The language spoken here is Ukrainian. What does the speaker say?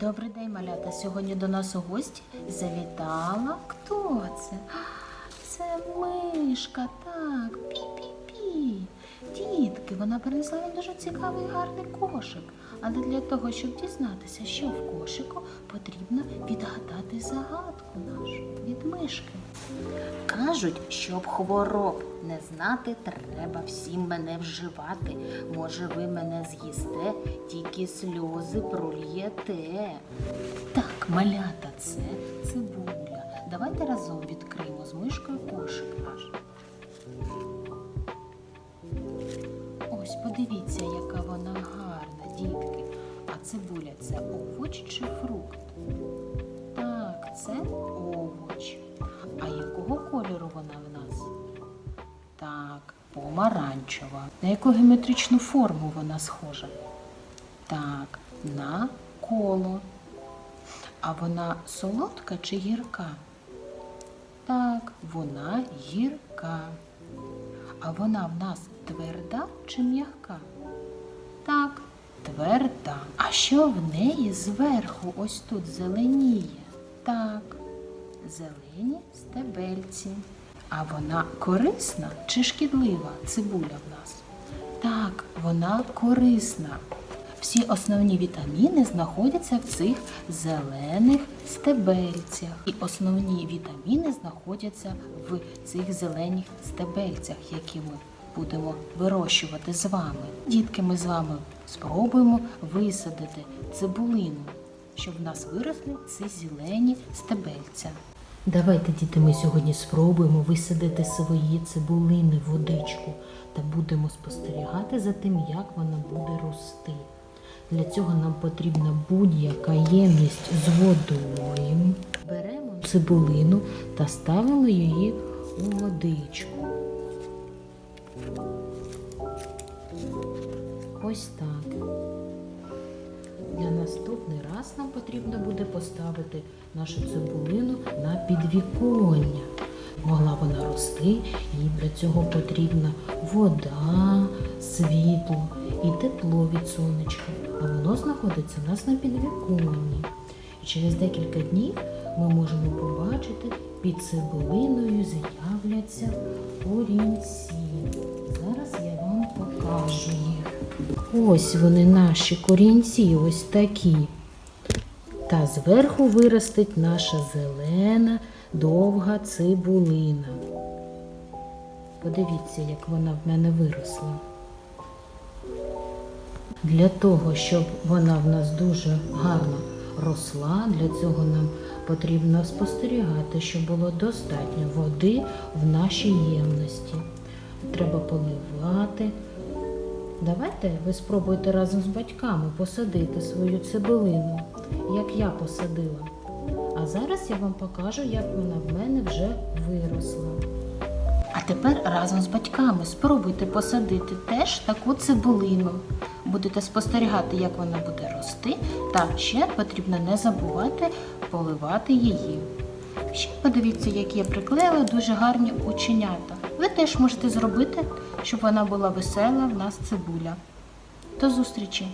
Добрий день, малята. Сьогодні до нас у гості завітала. Хто це? Це мишка, так. Пі-пі-пі. Дітки, вона принесла він дуже цікавий гарний кошик. Але для того, щоб дізнатися, що в кошику, потрібно відгадати загадку нашу від мишки. Кажуть, щоб хвороб не знати, треба всім мене вживати. Може, ви мене з'їсте, тільки сльози прольєте. Так, малята, це цибуля. Давайте разом відкриємо з мишкою кошик наш. Ось подивіться, яка вона цибуля це овоч чи фрукт? Так, це овоч. А якого кольору вона в нас? Так, помаранчева. На яку геометричну форму вона схожа? Так, на коло. А вона солодка чи гірка? Так, вона гірка. А вона в нас тверда чи м'яка? Тверда. А що в неї зверху ось тут зеленіє? Так, зелені стебельці. А вона корисна чи шкідлива цибуля в нас? Так, вона корисна. Всі основні вітаміни знаходяться в цих зелених стебельцях. І основні вітаміни знаходяться в цих зелених стебельцях, які ми будемо вирощувати з вами. Дітки, ми з вами спробуємо висадити цибулину, щоб в нас виросли ці зелені стебельця. Давайте, діти, ми сьогодні спробуємо висадити свої цибулини в водичку та будемо спостерігати за тим, як вона буде рости. Для цього нам потрібна будь-яка ємність з водою. Беремо цибулину та ставимо її у водичку. Ось так. Для наступний раз нам потрібно буде поставити нашу цибулину на підвіконня. Могла вона рости, їй для цього потрібна вода, світло і тепло від сонечка. А воно знаходиться у нас на підвіконні. І через декілька днів ми можемо побачити, під цибулиною з'являться корінці. Зараз я. Ось вони наші корінці, ось такі. Та зверху виростить наша зелена довга цибулина. Подивіться, як вона в мене виросла. Для того, щоб вона в нас дуже гарно росла, для цього нам потрібно спостерігати, щоб було достатньо води в нашій ємності. Треба поливати. Давайте ви спробуйте разом з батьками посадити свою цибулину, як я посадила. А зараз я вам покажу, як вона в мене вже виросла. А тепер разом з батьками спробуйте посадити теж таку цибулину. Будете спостерігати, як вона буде рости, та ще потрібно не забувати поливати її. Ще подивіться, які я приклеїла дуже гарні оченята. Ви теж можете зробити, щоб вона була весела в нас цибуля. До зустрічі!